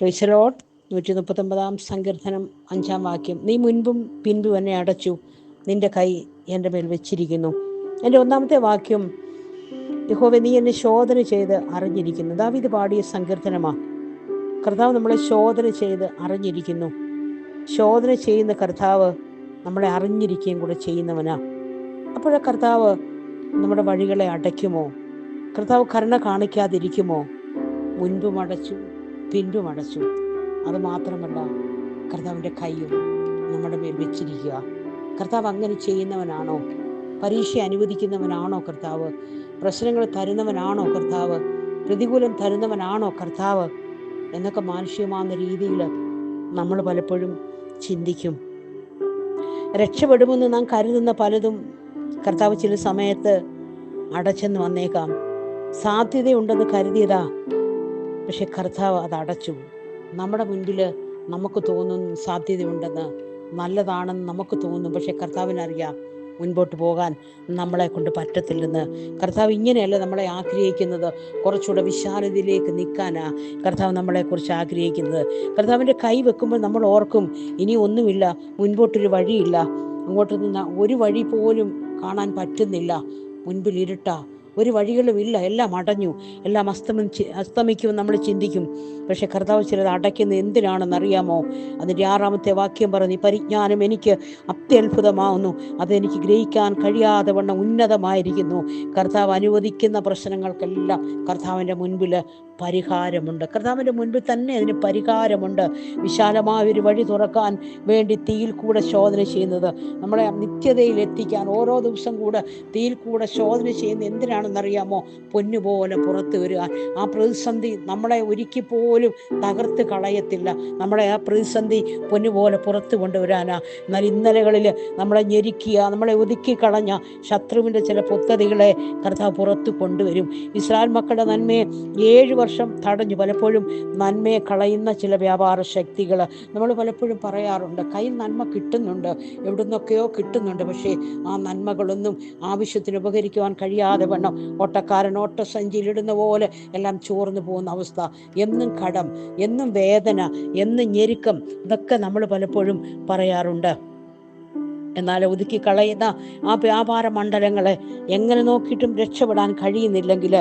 ക്രൈസലോട്ട് നൂറ്റി മുപ്പത്തൊമ്പതാം സങ്കീർത്തനം അഞ്ചാം വാക്യം. നീ മുൻപും പിൻപും എന്നെ അടച്ചു. നിന്റെ കൈ എന്റെ മേൽ വെച്ചിരിക്കുന്നു. എന്റെ ഒന്നാമത്തെ വാക്യം യഹോവ നീ എന്നെ ശോധന ചെയ്ത് അറിഞ്ഞിരിക്കുന്നു. ദാവിത് പാടിയ സങ്കീർത്തനമാ. കർത്താവ് നമ്മളെ ശോധന ചെയ്ത് അറിഞ്ഞിരിക്കുന്നു. ശോധന ചെയ്യുന്ന കർത്താവ് നമ്മളെ അറിഞ്ഞിരിക്കുകയും കൂടെ ചെയ്യുന്നവനാ. അപ്പോഴ കർത്താവ് നമ്മുടെ വഴികളെ അടയ്ക്കുമോ? കർത്താവ് കരുണ കാണിക്കാതിരിക്കുമോ? മുൻപും അടച്ചു. പിൻപും അടച്ചു അത് മാത്രമല്ല കർത്താവിന്റെ കൈയും നമ്മുടെ മേൽ വെച്ചിരിക്കുക. കർത്താവ് അങ്ങനെ ചെയ്യുന്നവനാണോ? പരീക്ഷ അനുവദിക്കുന്നവനാണോ കർത്താവ്? പ്രശ്നങ്ങൾ തരുന്നവനാണോ കർത്താവ്? പ്രതികൂലം തരുന്നവനാണോ കർത്താവ്? എന്നൊക്കെ മാനുഷികമാകുന്ന രീതിയിൽ നമ്മൾ പലപ്പോഴും ചിന്തിക്കും. രക്ഷപ്പെടുമെന്ന് നാം കരുതുന്ന പലതും കർത്താവ് ചില സമയത്ത് അടച്ചെന്ന് വന്നേക്കാം. സാധ്യതയുണ്ടെന്ന് കരുതിയതാ പക്ഷെ കർത്താവ് അത് അടച്ചു. നമ്മുടെ മുൻപിൽ നമുക്ക് തോന്നുന്ന സാധ്യതയുണ്ടെന്ന് നല്ലതാണെന്ന് നമുക്ക് തോന്നും. പക്ഷെ കർത്താവിനറിയാം മുൻപോട്ട് പോകാൻ നമ്മളെ കൊണ്ട് പറ്റത്തില്ലെന്ന്. കർത്താവ് ഇങ്ങനെയല്ല നമ്മളെ ആഗ്രഹിക്കുന്നത്. കുറച്ചുകൂടെ വിശാലതയിലേക്ക് നിൽക്കാനാ കർത്താവ് നമ്മളെ നമ്മളെക്കുറിച്ച് ആഗ്രഹിക്കുന്നത്. കർത്താവിന്റെ കൈ വെക്കുമ്പോൾ നമ്മൾ ഓർക്കും ഇനി ഒന്നുമില്ല മുൻപോട്ടൊരു വഴിയില്ല. അങ്ങോട്ട് നിന്ന് ഒരു വഴി പോലും കാണാൻ പറ്റുന്നില്ല. മുൻപിൽ ഇരുട്ടാ. ഒരു വഴികളും ഇല്ല. എല്ലാം അടഞ്ഞു. എല്ലാം അസ്തമം അസ്തമിക്കുമെന്ന് നമ്മൾ ചിന്തിക്കും. പക്ഷെ കർത്താവ് ചിലത് അടയ്ക്കുന്നത് എന്തിനാണെന്ന് അറിയാമോ? അതിന്റെ ആറാമത്തെ വാക്യം പറഞ്ഞു പരിജ്ഞാനം എനിക്ക് അത്യത്ഭുതമാവുന്നു. അതെനിക്ക് ഗ്രഹിക്കാൻ കഴിയാതെ വണ്ണം ഉന്നതമായിരിക്കുന്നു. കർത്താവ് അനുവദിക്കുന്ന പ്രശ്നങ്ങൾക്കെല്ലാം കർത്താവിന്റെ മുൻപിൽ പരിഹാരമുണ്ട്. കർത്താവിന്റെ മുൻപിൽ തന്നെ അതിന് പരിഹാരമുണ്ട്. വിശാലമായ ഒരു വഴി തുറക്കാൻ വേണ്ടി തീയിൽ കൂടെ ശോധന ചെയ്യുന്നത്. നമ്മളെ നിത്യതയിൽ എത്തിക്കാൻ ഓരോ ദിവസം കൂടെ തീയിൽ കൂടെ ശോധന ചെയ്യുന്ന എന്തിനാണെന്നറിയാമോ? പൊന്നുപോലെ പുറത്തു വരിക. ആ പ്രതിസന്ധി നമ്മളെ ഒരിക്കൽ പോലും തകർത്ത് കളയത്തില്ല. നമ്മളെ ആ പ്രതിസന്ധി പൊന്നുപോലെ പുറത്ത് കൊണ്ടുവരാനാ. എന്നാൽ ഇന്നലകളിൽ നമ്മളെ ഞെരുക്കിയ നമ്മളെ ഒതുക്കി കളഞ്ഞ ശത്രുവിന്റെ ചില പൊത്തതികളെ കർത്താവ് പുറത്ത് കൊണ്ടുവരും. ഇസ്രായേൽ മക്കളുടെ നന്മയെ ഏഴ് വർഷം തടഞ്ഞു. പലപ്പോഴും നന്മയെ കളയുന്ന ചില വ്യാപാര ശക്തികൾ നമ്മൾ പലപ്പോഴും പറയാറുണ്ട് കൈ നന്മ കിട്ടുന്നുണ്ട് എവിടുന്നൊക്കെയോ കിട്ടുന്നുണ്ട് പക്ഷേ ആ നന്മകളൊന്നും ആവശ്യത്തിന് ഉപകരിക്കുവാൻ കഴിയാതെ വണ്ണം. ഓട്ടക്കാരൻ ഓട്ടസഞ്ചിയിലിടുന്ന പോലെ എല്ലാം ചോർന്നു പോകുന്ന അവസ്ഥ. എന്നും കടം എന്നും വേദന എന്നും ഞെരുക്കം ഇതൊക്കെ നമ്മൾ പലപ്പോഴും പറയാറുണ്ട്. എന്നാൽ ഒതുക്കി കളയുന്ന ആ വ്യാപാര മണ്ഡലങ്ങളെ എങ്ങനെ നോക്കിയിട്ടും രക്ഷപ്പെടാൻ കഴിയുന്നില്ലെങ്കിൽ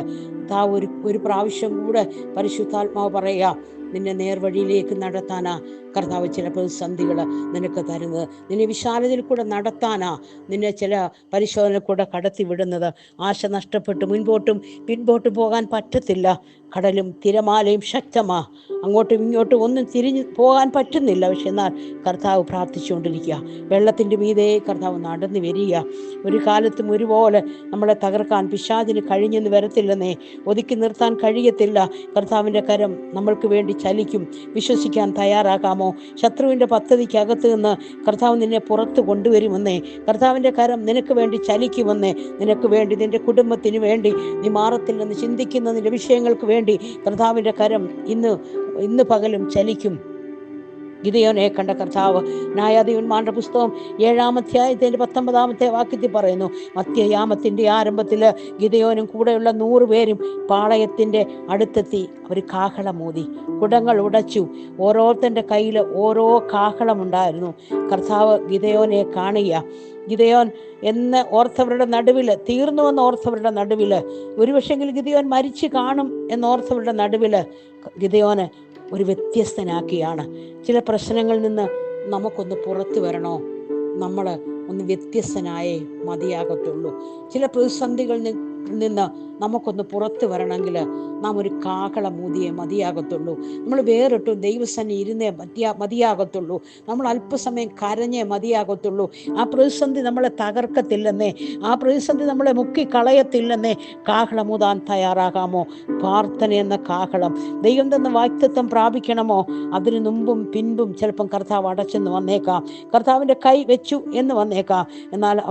താ ഒരു ഒരു പ്രാവശ്യം കൂടെ പരിശുദ്ധാത്മാവ് പറയുക നിന്നെ നേർവഴിയിലേക്ക് നടത്താനാ. കർത്താവ് ചില പ്രതിസന്ധികൾ നിനക്ക് തരുന്നത്. നിന്നെ വിശാലതയിൽ കൂടെ നടത്താനാ നിന്നെ ചില പരിശോധന കൂടെ കടത്തി വിടുന്നത്. ആശ നഷ്ടപ്പെട്ട് മുൻപോട്ടും പിൻപോട്ടും പോകാൻ പറ്റത്തില്ല. കടലും തിരമാലയും ശക്തമാ. അങ്ങോട്ടും ഇങ്ങോട്ടും ഒന്നും തിരിഞ്ഞ് പോകാൻ പറ്റുന്നില്ല. പക്ഷെ എന്നാൽ കർത്താവ് പ്രാർത്ഥിച്ചുകൊണ്ടിരിക്കുക. വെള്ളത്തിന്റെ മീതെ കർത്താവ് നടന്നു വരിക. ഒരു കാലത്തും ഒരുപോലെ നമ്മളെ തകർക്കാൻ പിശാചിന് കഴിഞ്ഞെന്ന് വരത്തില്ലെന്നേ. ഒതുക്കി നിർത്താൻ കഴിയത്തില്ല. കർത്താവിന്റെ കരം നമ്മൾക്ക് വേണ്ടി ചലിക്കും. വിശ്വസിക്കാൻ തയ്യാറാകാമോ? ശത്രുവിന്റെ പദ്ധതിക്കകത്ത് നിന്ന് കർത്താവ് നിന്നെ പുറത്ത് കൊണ്ടുവരുമെന്നേ. കർത്താവിന്റെ കരം നിനക്ക് വേണ്ടി ചലിക്കുമെന്നേ. നിനക്ക് വേണ്ടി നിന്റെ കുടുംബത്തിന് വേണ്ടി നീ മാറത്തില്ലെന്ന് ചിന്തിക്കുന്ന നിന്റെ വിഷയങ്ങൾക്ക് വേണ്ടി കർത്താവിന്റെ കരം ഇന്ന് ഇന്ന് പകലും ചലിക്കും. ഗിതയോനെ കണ്ട കർത്താവ് ന്യായാധിപന്മാരുടെ പുസ്തകം ഏഴാം അധ്യായത്തിന്റെ പത്തൊമ്പതാമത്തെ വാക്യത്തിൽ പറയുന്നു മധ്യയാമത്തിന്റെ ആരംഭത്തിൽ ഗിതയോനും കൂടെയുള്ള നൂറുപേരും പാളയത്തിന്റെ അടുത്തെത്തി. അവർ കാഹളമൂതി കുടങ്ങൾ ഉടച്ചു ഓരോരുത്തന്റെ കയ്യിൽ ഓരോ കാഹളം ഉണ്ടായിരുന്നു. കർത്താവ് ഗിതയോനെ കാണുക. ഗിതയോൻ എന്ന് ഓർത്തവരുടെ നടുവിൽ തീർന്നു എന്ന് ഓർത്തവരുടെ നടുവിൽ ഒരുപക്ഷെങ്കിൽ ഗിതയോൻ മരിച്ചു കാണും എന്നോർത്തവരുടെ നടുവിൽ ഗിതയോന് ഒരു വ്യത്യസ്തനാക്കിയാണ്. ചില പ്രശ്നങ്ങളിൽ നിന്ന് നമുക്കൊന്ന് പുറത്തു വരണോ? നമ്മൾ ഒന്ന് വ്യത്യസ്തനായേ മതിയാകത്തുള്ളൂ. ചില പ്രതിസന്ധികളിൽ നിന്ന് നമുക്കൊന്ന് പുറത്തു വരണമെങ്കിൽ നാം ഒരു കാഹള മൂതിയെ മതിയാകത്തുള്ളൂ. നമ്മൾ വേറിട്ടും ദൈവസന്നെ ഇരുന്നേ മതിയാ മതിയാകത്തുള്ളൂ. നമ്മൾ അല്പസമയം കരഞ്ഞേ മതിയാകത്തുള്ളൂ. ആ പ്രതിസന്ധി നമ്മളെ തകർക്കത്തില്ലെന്നേ ആ പ്രതിസന്ധി നമ്മളെ മുക്കി കളയത്തില്ലെന്നേ കാഹളമൂതാൻ തയ്യാറാകാമോ? പ്രാർത്ഥന എന്ന കാഹളം. ദൈവം തന്ന വാക്തത്വം പ്രാപിക്കണമോ? അതിനു മുമ്പും പിൻപും ചിലപ്പം കർത്താവ് അടച്ചെന്ന് വന്നേക്കാം. കർത്താവിന്റെ കൈ വെച്ചു എന്ന് വന്നേക്കാം. എന്നാൽ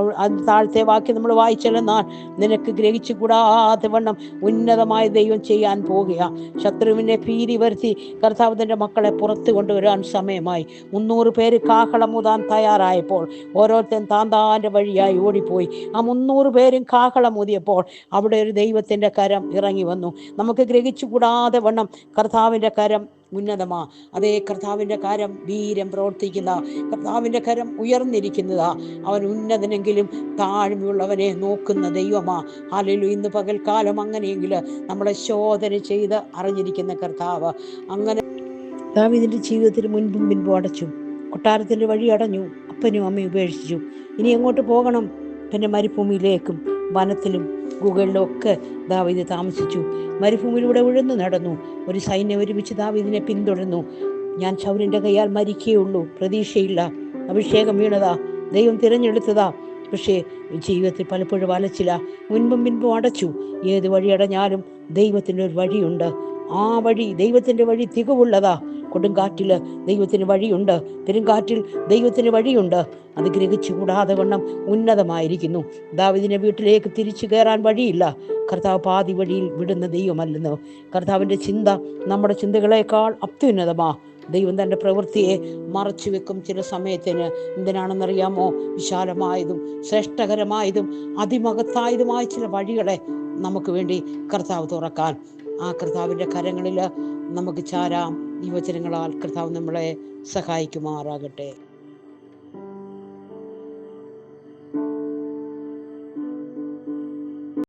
താഴത്തെ വാക്യം നമ്മൾ വായിച്ചാലെന്നാൽ നിനക്ക് ഗ്രഹിച്ചു കൂടാതെ വണ്ണം ഉന്നതമായ ദൈവം ചെയ്യാൻ പോകുക. ശത്രുവിനെ ഭീതി വരുത്തി കർത്താവിന്റെ മക്കളെ പുറത്തു കൊണ്ടുവരാൻ സമയമായി. മുന്നൂറ് പേര് കാഹളമുതാൻ തയ്യാറായപ്പോൾ ഓരോരുത്തൻ താൻ താന്റെ വഴിയായി ഓടിപ്പോയി. ആ മുന്നൂറ് പേരും കാഹളമുതിയപ്പോൾ അവിടെ ഒരു ദൈവത്തിന്റെ കരം ഇറങ്ങി വന്നു. നമുക്ക് ഗ്രഹിച്ചു കൂടാതെ വണ്ണം കർത്താവിന്റെ കരം ഉന്നതമാ. അതേ കർത്താവിന്റെ കരം വീരം പ്രവർത്തിക്കുന്ന കർത്താവിന്റെ കരം ഉയർന്നിരിക്കുന്നതാ. അവൻ ഉന്നതനെങ്കിലും താഴ്മയുള്ളവനെ നോക്കുന്ന ദൈവമാ. ഹാലലു ഇന്ന് പകൽക്കാലം അങ്ങനെയെങ്കിൽ നമ്മളെ ശോധന ചെയ്ത് അറിഞ്ഞിരിക്കുന്ന കർത്താവ് അങ്ങനെ ദാവിദിന്റെ ജീവിതത്തിൽ മുൻപും പിൻപും അടച്ചു. കൊട്ടാരത്തിന്റെ വഴി അടഞ്ഞു. അപ്പനും അമ്മയും ഉപേക്ഷിച്ചു. ഇനി എങ്ങോട്ട് പോകണം? പിന്നെ മരുഭൂമിയിലേക്കും വനത്തിലും ഗുഹകളിലും ഒക്കെ ദാവീദ് താമസിച്ചു. മരുഭൂമിയിലൂടെ ഉഴന്നു നടന്നു. ഒരു സൈന്യം ഒരുമിച്ച് ദാവീദിനെ പിന്തുടർന്നു. ഞാൻ ശൗരിന്റെ മരിക്കേ മരിക്കേയുള്ളൂ. പ്രതീക്ഷയില്ല. അഭിഷേകം വീണതാ. ദൈവം തിരഞ്ഞെടുത്തതാ. പക്ഷേ ജീവിതത്തിൽ പലപ്പോഴും വലച്ചില്ല മുൻപും പിൻപും അടച്ചു. ഏത് വഴി അടഞ്ഞാലും ദൈവത്തിന്റെ ഒരു വഴിയുണ്ട്. ആ വഴി ദൈവത്തിന്റെ വഴി തികവുള്ളതാ. കൊടുങ്കാറ്റിൽ ദൈവത്തിന് വഴിയുണ്ട്. പെരുങ്കാറ്റിൽ ദൈവത്തിന് വഴിയുണ്ട്. അത് ഗ്രഹിച്ചുകൂടാതെ വണ്ണം ഉന്നതമായിരിക്കുന്നു. ദാവിദിനെ വീട്ടിലേക്ക് തിരിച്ചു കയറാൻ വഴിയില്ല. കർത്താവ് പാതി വഴിയിൽ വിടുന്ന ദൈവമല്ലെന്ന്. കർത്താവിന്റെ ചിന്ത നമ്മുടെ ചിന്തകളേക്കാൾ അത്യുന്നതമാ. ദൈവം തന്റെ പ്രവൃത്തിയെ മറച്ചു വെക്കും ചില സമയത്തിന്. എന്തിനാണെന്നറിയാമോ? വിശാലമായതും ശ്രേഷ്ഠകരമായതും അതിമഹത്തായതുമായ ചില വഴികളെ നമുക്ക് വേണ്ടി കർത്താവ് തുറക്കാൻ. ആ കർത്താവിന്റെ കരങ്ങളിൽ നമുക്ക് ചാരാം. ഈ വചനങ്ങളാൽ കർത്താവ് നമ്മളെ സഹായിക്കുമാറാകട്ടെ.